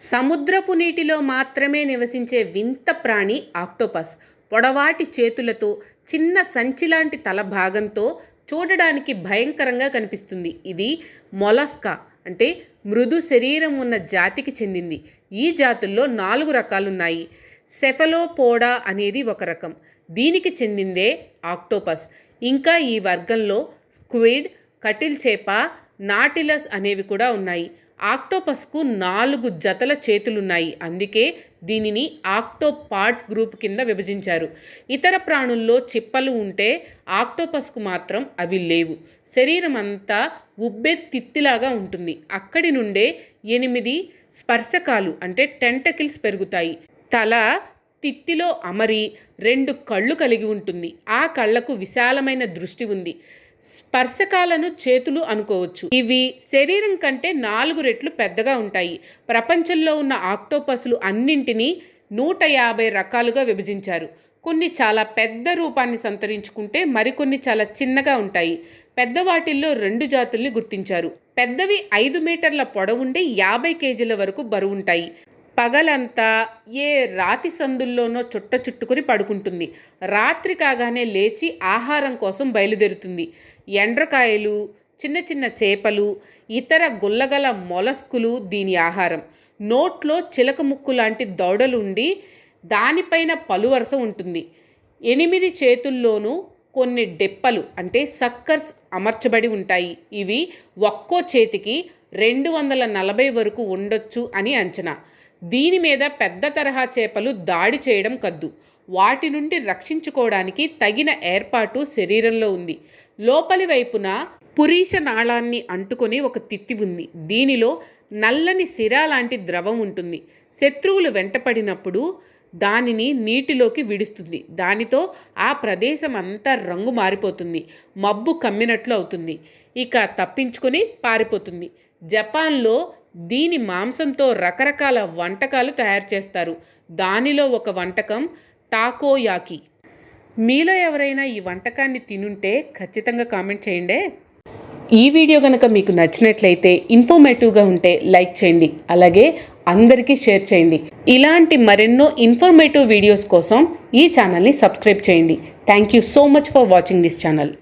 సముద్రపు నీటిలో మాత్రమే నివసించే వింత ప్రాణి ఆక్టోపస్. పొడవాటి చేతులతో చిన్న సంచిలాంటి తల భాగంతో చూడడానికి భయంకరంగా కనిపిస్తుంది. ఇది మొలస్కా అంటే మృదు శరీరం ఉన్న జాతికి చెందింది. ఈ జాతుల్లో నాలుగు రకాలున్నాయి. సెఫలోపోడా అనేది ఒక రకం. దీనికి చెందిందే ఆక్టోపస్. ఇంకా ఈ వర్గంలో స్క్విడ్ కటిల్ చేప నాటిలస్ అనేవి కూడా ఉన్నాయి. ఆక్టోపస్కు నాలుగు జతల చేతులున్నాయి. అందుకే దీనిని ఆక్టోపాడ్స్ గ్రూప్ కింద విభజించారు. ఇతర ప్రాణుల్లో చిప్పలు ఉంటే ఆక్టోపస్కు మాత్రం అవి లేవు. శరీరం అంతా ఉబ్బే తిత్తిలాగా ఉంటుంది. అక్కడి నుండే ఎనిమిది స్పర్శకాలు అంటే టెంటకిల్స్ పెరుగుతాయి. తల తిత్తిలో అమరి రెండు కళ్ళు కలిగి ఉంటుంది. ఆ కళ్ళకు విశాలమైన దృష్టి ఉంది. స్పర్శకాలను చేతులు అనుకోవచ్చు. ఇవి శరీరం కంటే నాలుగు రెట్లు పెద్దగా ఉంటాయి. ప్రపంచంలో ఉన్న ఆక్టోపస్లు అన్నింటినీ నూట యాభై రకాలుగా విభజించారు. కొన్ని చాలా పెద్ద రూపాన్ని సంతరించుకుంటే మరికొన్ని చాలా చిన్నగా ఉంటాయి. పెద్ద వాటిల్లో రెండు జాతుల్ని గుర్తించారు. పెద్దవి ఐదు మీటర్ల పొడవుండే యాభై కేజీల వరకు బరువుంటాయి. పగలంతా ఏ రాతి సందుల్లోనో చుట్ట చుట్టుకుని పడుకుంటుంది. రాత్రి కాగానే లేచి ఆహారం కోసం బయలుదేరుతుంది. ఎండ్రకాయలు చిన్న చిన్న చేపలు ఇతర గుల్లగల మొలస్కులు దీని ఆహారం. నోట్లో చిలక ముక్కు లాంటి దౌడలుండి దానిపైన పలువరస ఉంటుంది. ఎనిమిది చేతుల్లోనూ కొన్ని డెప్పలు అంటే సక్కర్స్ అమర్చబడి ఉంటాయి. ఇవి ఒక్కో చేతికి రెండు వందల నలభై వరకు ఉండొచ్చు అని అంచనా. దీని మీద పెద్ద తరహా చేపలు దాడి చేయడం కద్దు. వాటి నుండి రక్షించుకోవడానికి తగిన ఏర్పాటు శరీరంలో ఉంది. లోపలి వైపున పురీష నాళాన్ని అంటుకొని ఒక తిత్తి ఉంది. దీనిలో నల్లని సిరా లాంటి ద్రవం ఉంటుంది. శత్రువులు వెంటపడినప్పుడు దానిని నీటిలోకి విడుస్తుంది. దానితో ఆ ప్రదేశం అంతా రంగు మారిపోతుంది. మబ్బు కమ్మినట్లు అవుతుంది. ఇక తప్పించుకొని పారిపోతుంది. జపాన్లో దీని మాంసంతో రకరకాల వంటకాలు తయారు చేస్తారు. దానిలో ఒక వంటకం టాకోయాకి. మీలో ఎవరైనా ఈ వంటకాన్ని తినుంటే ఖచ్చితంగా కామెంట్ చేయండి. ఈ వీడియో కనుక మీకు నచ్చినట్లయితే ఇన్ఫర్మేటివ్గా ఉంటే లైక్ చేయండి. అలాగే అందరికీ షేర్ చేయండి. ఇలాంటి మరెన్నో ఇన్ఫర్మేటివ్ వీడియోస్ కోసం ఈ ఛానల్ని సబ్స్క్రైబ్ చేయండి. Thank you so much for watching this channel.